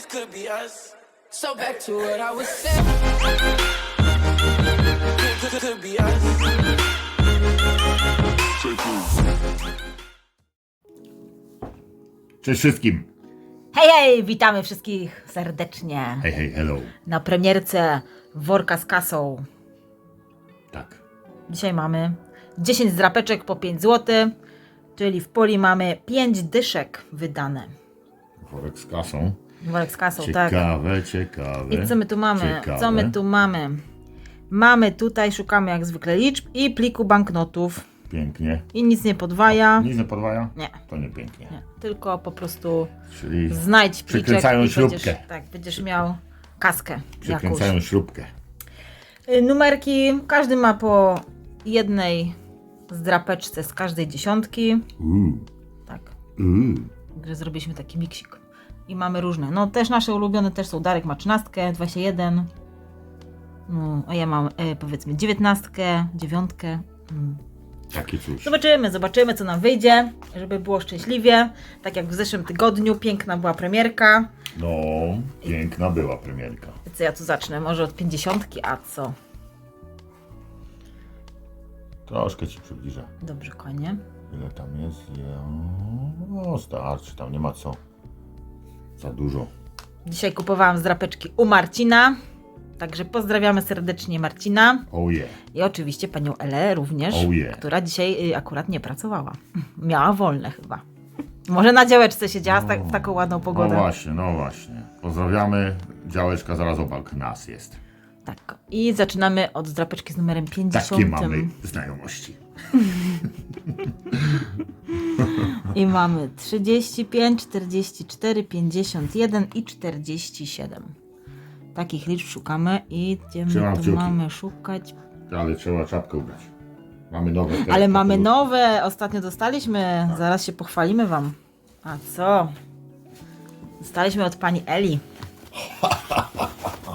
this could be us. So back to what I was saying. Could, could, could be us. Cześć wszystkim. Hej, hej, witamy wszystkich serdecznie Hej, hej, hello. na premierce Worka z kasą. Tak. Dzisiaj mamy 10 zdrapeczek po 5 zł, czyli w poli mamy 5 dyszek wydane. Worek z kasą. Worek z kasą, tak. Ciekawe, ciekawe. I co my tu mamy? Ciekawe. Co my tu mamy? Mamy tutaj, szukamy jak zwykle liczb i pliku banknotów. Pięknie. I nic nie podwaja. Nic nie podwaja? Nie. To nie pięknie. Nie, tylko po prostu Czyli znajdź pliczek Przykręcają i śrubkę. Będziesz, tak, będziesz miał kaskę jakąś. przykręcają śrubkę. Y, Numerki, każdy ma po jednej zdrapeczce z każdej dziesiątki. Uuu. Tak, że zrobiliśmy taki miksik. I mamy różne. No też nasze ulubione też są. Darek ma trzynastkę, 21. No, a ja mam e, powiedzmy dziewiętnastkę, dziewiątkę. Mm. Takie coś. Zobaczymy, zobaczymy co nam wyjdzie, żeby było szczęśliwie. Tak jak w zeszłym tygodniu, piękna była premierka. No, piękna była premierka. Co ja tu zacznę? Może od pięćdziesiątki, a co? Troszkę ci przybliżę. Dobrze, konie. Ile tam jest? Ja... No, starczy, tam nie ma co. Za dużo. Dzisiaj kupowałam zdrapeczki u Marcina. Także pozdrawiamy serdecznie Marcina Oh yeah. i oczywiście panią Elę również, Oh yeah. która dzisiaj y, akurat nie pracowała. Miała wolne chyba. Może na działeczce siedziała z tak, w taką ładną No pogodę. właśnie, no właśnie. Pozdrawiamy. Działeczka zaraz obok nas jest. tak. I zaczynamy od zdrapeczki z numerem 50. Takie mamy znajomości. I mamy 35, 44, 51 i 47. Takich liczb szukamy i idziemy Trzymam tu kciuki. mamy szukać Ale trzeba czapkę ubrać. Mamy nowe. te- Ale mamy te- nowe, ostatnio dostaliśmy, zaraz się pochwalimy wam. A co? Dostaliśmy od pani Eli.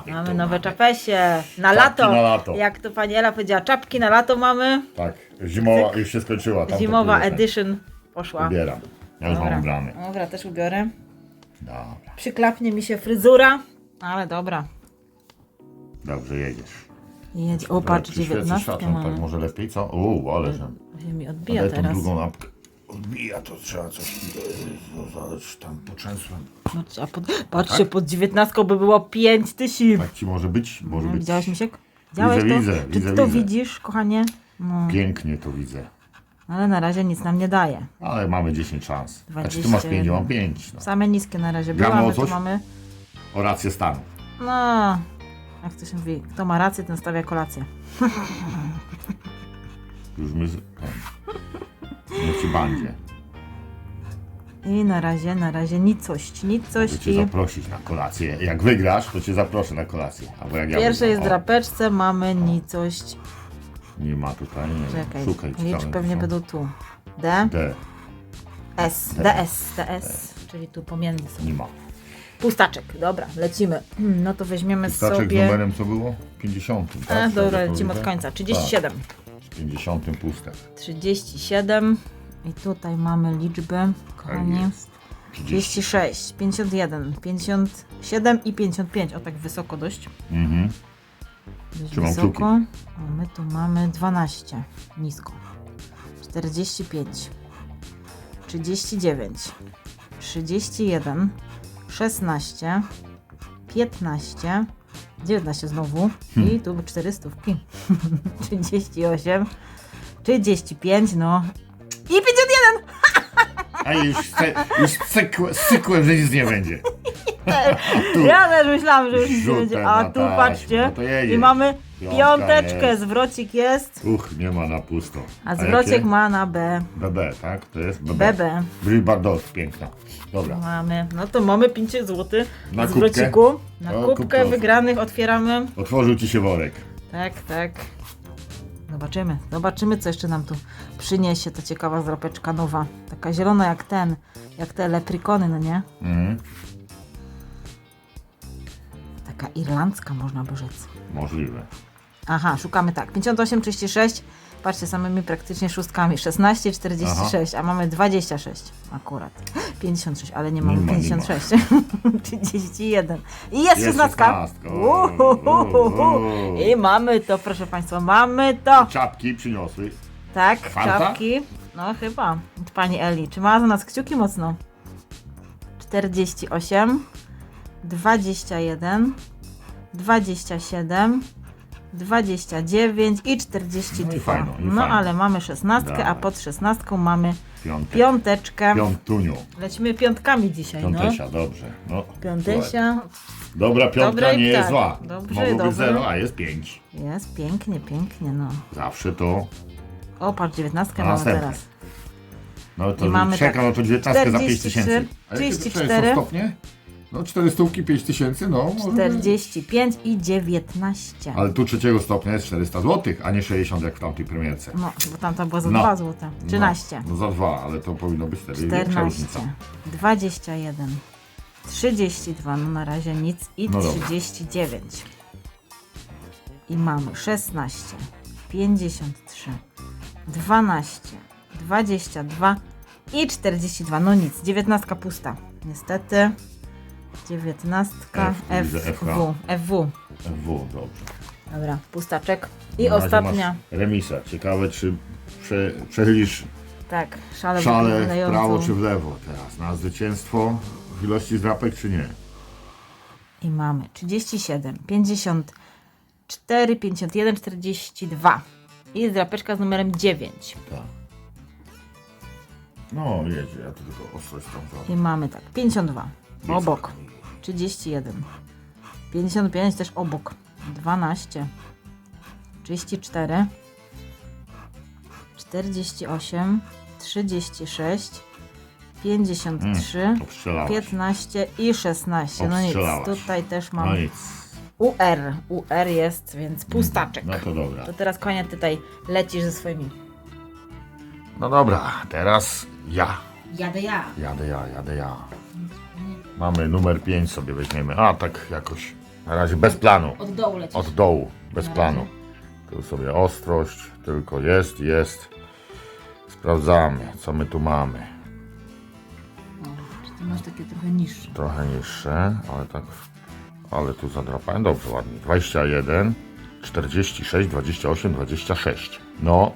Mamy nowe czapesie. Na lato. na lato. Jak to pani Ela powiedziała, czapki na lato mamy. Tak, zimowa już się skończyła. tamte Zimowa które- edition poszła. Ubieram. Ja już mam ubrany. Dobra, też ubiorę. Dobra, Przyklapnie mi się fryzura, ale dobra. dobrze jedziesz. Jedź. O, patrz, 19 światłem, tak może lepiej, co? O, ale że... Się mi odbija Ale teraz. drugą lampkę odbija, to trzeba coś... e, Zależy, tam poczęsłem. Patrz, a pod, patrzcie, pod 19 by było 5 tysięcy. Tak ci może być? Może być. Widziałeś Misiek? Widziałeś Widzę, to? widzę, Czy ty widzę, to widzę. widzisz, kochanie? No, Pięknie to widzę. Ale na razie nic nam nie daje. Ale mamy 10 szans. Znaczy ty 21. masz 5, ja mam 5. No. Same niskie na razie Gramy były, o my tu coś? mamy... O rację stanu. No, jak to się mówi, kto ma rację, ten stawia kolację. Już my... z- Ten. Niech ci bandzie. I na razie, na razie nicość, Chcę nicość cię i... zaprosić na kolację. Jak wygrasz, to cię zaproszę na kolację. Albo jak W ja wygram. O, zdrapeczce mamy nicość. Nie ma tutaj, nie wiem. Czekaj, Szukaj. liczb ciekawe, pewnie będą tu. D, D. S, DS, DS, czyli tu pomiędzy są. Nie ma. Pustaczek, dobra, lecimy. Hmm, No to weźmiemy Staczek z sobie... numerem co było? 50. Tak? A, dobra, lecimy od powiedziałem? końca. 37. Tak, z 50 pustek. 37 i tutaj mamy liczby, Tak kochani. jest. 30. 36, 51, 57 i 55. O tak wysoko dość. Mhm. Dość Trzymam wysoko. A my tu mamy 12 nisko. 45, 39, 31, 16, 15, 19 znowu. I tu 400. 38, 35, no. I 51! A już, se, już cykłem, cykłem, że nic nie będzie. Ja też myślałam, że już nic nie będzie. A tu taśmę, patrzcie. no to jedziesz. I mamy Piątka piąteczkę, jest. zwrocik jest. Uch, nie ma na pusto. A zwrociek jakie? ma na B. BB, tak? To jest BB. BB. Bryl Bardos, piękna. Dobra. Mamy. No to mamy 5 zł Na kubkę? zwrociku. Na O, kubkę wygranych otwieramy. Otworzył ci się worek. Tak, tak. Zobaczymy. Zobaczymy, co jeszcze nam tu przyniesie ta ciekawa zropeczka nowa. Taka zielona jak ten, jak te leprikony, no nie? Mhm. Taka irlandzka, można by rzec. Możliwe. Aha, szukamy tak. 58, 36. Patrzcie, samymi praktycznie szóstkami. 16, 46, a mamy 26 akurat. 56, ale nie mamy Nie ma, nie 56. 31. I jest Jest 16. 16. Uhuhuhu. I mamy to, proszę Państwa, mamy to. Czapki przyniosły. Tak, Farta? czapki. No chyba. Pani Eli. Trzymała za nas kciuki mocno. 48, 21, 27, 29 i 42. No i fajno, i no fajno. ale mamy 16, a Dawaj. pod 16 mamy Piątek. piąteczkę. Piątuniu. Lecimy piątkami dzisiaj, no. Piątesia, dobrze. No, słuchaj. Piątesia. Dobra piątka Dobry, nie jest tak. zła. Dobrze, Mogło dobry. być zero, a jest pięć. Jest pięknie, pięknie, no. Zawsze to. O, patrz, 19 A mamy następnie. teraz. No to I mamy czeka, tak, no to 19 za 5 43, tysięcy. A jakie to 34. są stopnie? No 400, 5 tysięcy, no. może- 45 i 19. Ale tu trzeciego stopnia jest 400 zł, a nie 60 jak w tamtej premierce. No, bo tamta była za No. 2 zł. 13. No, no za dwa, ale to powinno być wtedy większa różnica. 14, 21, 32, no na razie nic i No dobra. 39. I mamy 16, 53, 12, 22 i 42. No nic, 19 pusta. Niestety. 19 F, widzę FW. FW. W, dobrze. Dobra, pustaczek. I Na razie ostatnia. masz Remisa. Ciekawe, czy prze, przechylisz Tak, szale, szale w prawo czy w lewo teraz. Na zwycięstwo w ilości zdrapek, czy nie? I mamy 37, 54, 51, 42. I drapeczka z numerem 9. Tak. No, jedzie, ja tu tylko ostrość tam zrobię. I mamy tak, 52 obok, 31, 55 też obok, 12, 34, 48, 36, 53, Obstrzelałaś. 15 i 16. No nic, tutaj też mam No nic. UR. UR jest, więc pustaczek. No to dobra. To teraz konia tutaj lecisz ze swoimi. No dobra, teraz ja. Jadę ja. Jadę ja, jadę ja. Mamy numer 5 sobie weźmiemy. A, tak jakoś. Na razie bez planu. Od dołu lecisz. Od dołu, bez Na planu. Tu sobie ostrość, tylko jest, jest. Sprawdzamy, co my tu mamy. O, czy ty masz takie trochę niższe? Trochę niższe, ale tak. Ale tu zadrapałem dobrze, ładnie. 21, 46, 28, 26. No.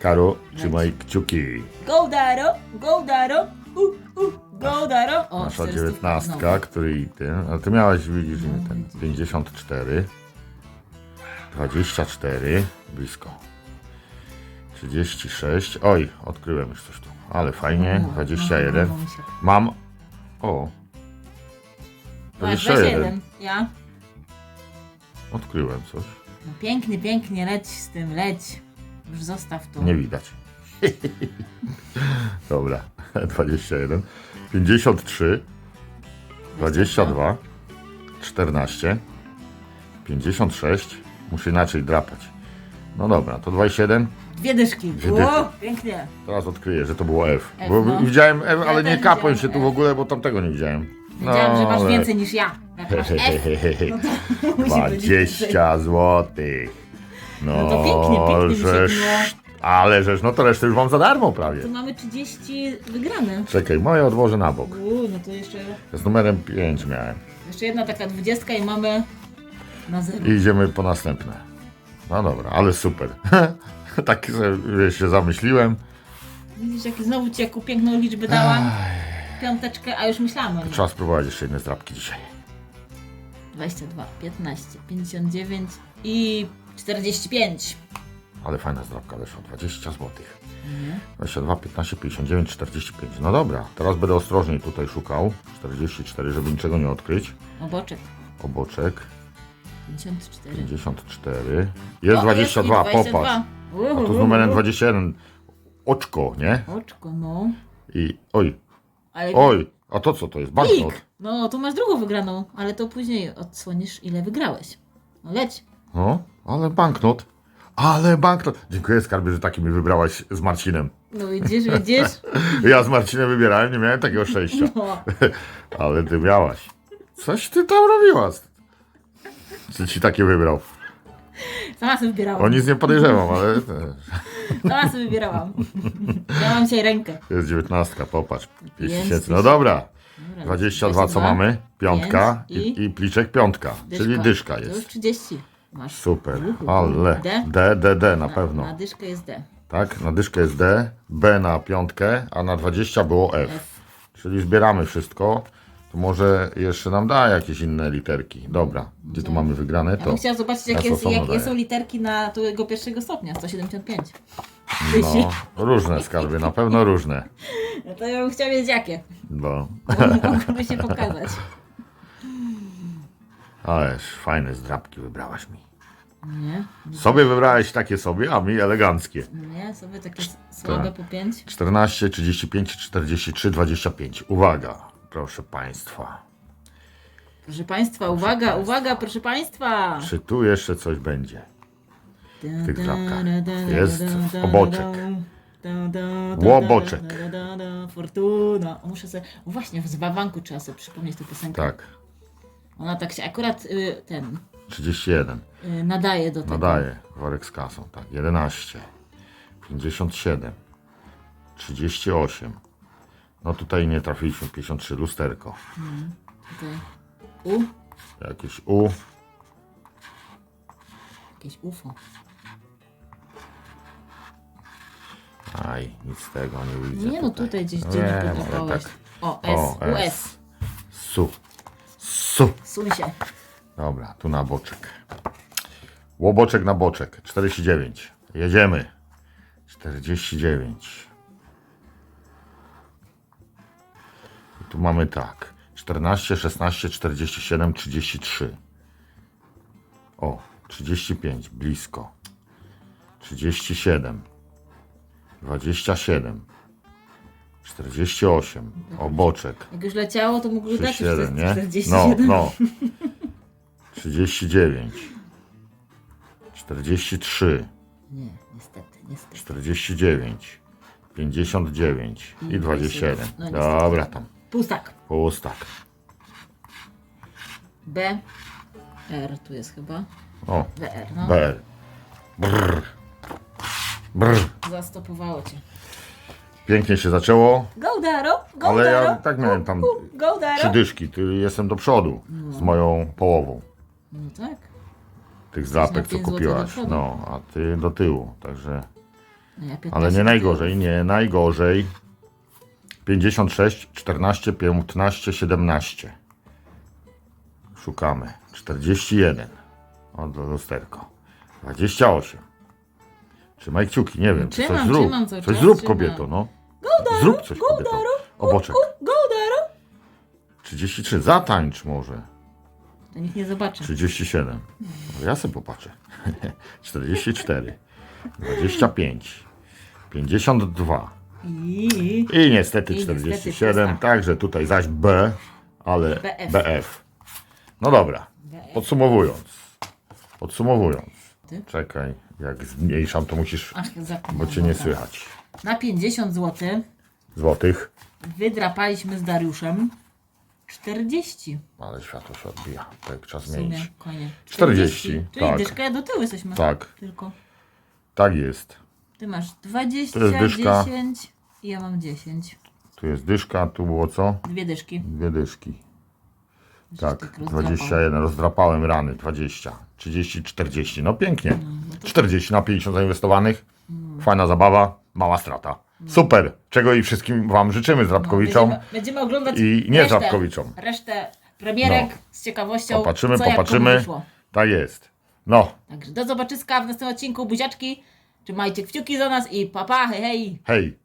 Karo, trzymaj kciuki. Go Daro, go Daro, uh, uh, go Daro. O, Nasza 400 dziewiętnastka, znowu. który i ty. Ale ty miałeś, widzisz, No, nie ten. widzę. 54, 24, blisko. 36. Oj, odkryłem już coś tu. Ale fajnie. No, 21. no, no, misiak. Mam. O. Masz 21. 21. Ja? Odkryłem coś. No pięknie, pięknie, leć z tym, leć. Już zostaw to. Nie widać. Dobra. 21. 53. 22. 14. 56. Muszę inaczej drapać. No dobra, to 27. Dwie dyszki. Dwie dychy. O, pięknie. Teraz odkryję, że to było F. F, Bo no. widziałem F, ale Ja nie też kapłem się tu F. w ogóle, bo tamtego nie widziałem. Wiedziałam, że masz ale- więcej niż ja. Jak masz F, no to musi być więcej. 20 złotych. No, No to pięknie, pięknie mi się żeż, było. Ale żeż, no to resztę już mam za darmo prawie. Tu mamy 30 wygrane. Czekaj, moje odłożę na bok. Uuu, no to jeszcze, Z numerem 5 miałem. jeszcze jedna taka dwudziestka i mamy na zero. I idziemy po następne. No dobra, ale super. tak sobie się zamyśliłem. Widzisz, jak znowu ci jaką piękną liczbę dałam? Piąteczkę, a już myślałam o niej. Trzeba spróbować jeszcze jedne zdrapki dzisiaj. 22, 15, 59 i 45. Ale fajna zdrapka weszła, 20 złotych. 22, 15, 59, 45. No dobra, teraz będę ostrożniej tutaj szukał. 44, żeby niczego nie odkryć. Oboczek. Oboczek 54. 54. Jest O, 22, jest i 22. popatrz. A tu z numerem 21. Oczko, nie? Oczko, no. I oj, Ale oj, a to co to jest? Banknot. Pik! No, tu masz drugą wygraną, ale to później odsłonisz, ile wygrałeś. No leć. No, ale banknot. Ale banknot. Dziękuję skarbie, że taki mi wybrałaś z Marcinem. No widzisz, widzisz? Ja z Marcinem wybierałem, nie miałem takiego szczęścia. No. Ale ty miałaś. Coś ty tam robiła. Czy ci takie wybrał? Sama sobie wybierałam. O nic nie podejrzewam, ale... Sama sobie wybierałam. Ja mam dzisiaj rękę. To jest dziewiętnastka, popatrz. 5 Pięć tysięcy. No dobra. Dobra, 22 co mamy? Piątka i, i pliczek piątka, czyli dyszka To już jest. 30 masz. Super, ale D? D, D, D na Na pewno. dyszkę jest D. Tak, na dyszkę jest D, B na piątkę, a na 20 było F. F. Czyli zbieramy wszystko. To może jeszcze nam da jakieś inne literki. Dobra, gdzie tu mamy wygrane? Ja To bym chciała zobaczyć, ja jakie, są literki na tego pierwszego stopnia, 175. Tysi. no, różne skarby, na pewno różne. No to ja bym chciała wiedzieć jakie. No, Mogłoby się pokazać. ależ fajne zdrabki wybrałaś mi. Nie? Sobie wybrałeś takie sobie, a mi eleganckie. Nie, sobie takie s- słabe po 5. 14, 35, 43, 25. Uwaga, proszę Państwa. Proszę Państwa, uwaga, uwaga, proszę Państwa! Czy tu jeszcze coś będzie? w tych żabkach? Jest oboczek. Łoboczek. Fortuna. Muszę sobie. Właśnie, w Zbawanku trzeba sobie przypomnieć tę piosenkę. Tak, Ona tak się akurat y, ten 31. y, nadaje do tego. Nadaje worek z kasą, tak. 11, 57, 38. No tutaj nie trafiliśmy, 53, lusterko. Tutaj. U, Jakieś U, jakieś UFO. aj, nic z tego nie widzę. Nie no, tutaj gdzieś gdzie Wiem, nie ale tak. O, S, O, S. US. Su, su. Suń się. Dobra, tu na boczek. Łoboczek na boczek. 49. Jedziemy. 49. I tu mamy tak. 14, 16, 47, 33. O, 35. Blisko. 37. 27. 48. O, boczek. Jak już leciało, to mógł dać już 37, te nie? 47. No, no. 39. 43. Nie, niestety, niestety. 49. 59 i 27. No niestety. Dobra, tam. Pustak. Pustak. B. R tu jest chyba. O, BR, no. BR. Brr. Brr. Zastopowało cię. Pięknie się zaczęło, Go Daro, go ale ja Daro. tak miałem tam Go Daro. trzy dyszki. Ty jestem do przodu z moją połową No tak. tych na zdrapek, co pięć złotych do kupiłaś. przodu. No, a ty do tyłu, także... No ja 15 Ale nie najgorzej, nie najgorzej. 56, 14, 15, 17. Szukamy. 41. O, do lusterko. 28. Trzymaj kciuki, nie wiem, czy coś Trzymam, zrób. trzymam cały Coś czas, zrób, trzymam. kobieto, no. Zrób coś, kobieto. Oboczek. tyłu. Go Daro. 33. Zatańcz może. To nikt nie zobaczy. 37. No, Ja sobie popatrzę. 44. 25. 52. I... I niestety I niestety 47, pustak. także tutaj zaś B, ale BF. BF. No dobra, BF. podsumowując. Podsumowując. Czekaj, jak zmniejszam, to musisz, Ach, zapomniałam. bo cię nie Dobra. słychać. Na 50 zł Złotych, wydrapaliśmy z Dariuszem 40 ale światło się odbija, tak czas w sumie. zmienić. Koniec. 40, Czyli tak. dyszkę do tyłu jesteśmy. Tak. Tylko. Tak jest. Ty masz 20, To jest dyszka. 10 i ja mam 10. Tu jest dyszka, tu było co? Dwie dyszki. Dwie dyszki. Żeś Tak, tak rozdrapał. 21, rozdrapałem rany, 20, 30, 40, no pięknie. 40 na 50 zainwestowanych, fajna zabawa, mała strata. Super, czego i wszystkim Wam życzymy z Rabkowiczom. Będziemy, będziemy oglądać i nie resztę, Żabkowiczom. resztę premierek No. z ciekawością. Popatrzymy, co jak komu popatrzymy. wyszło. Tak jest. No, Także do zobaczyska w następnym odcinku. Buziaczki. Trzymajcie kciuki za nas i papa, hej hej. hej.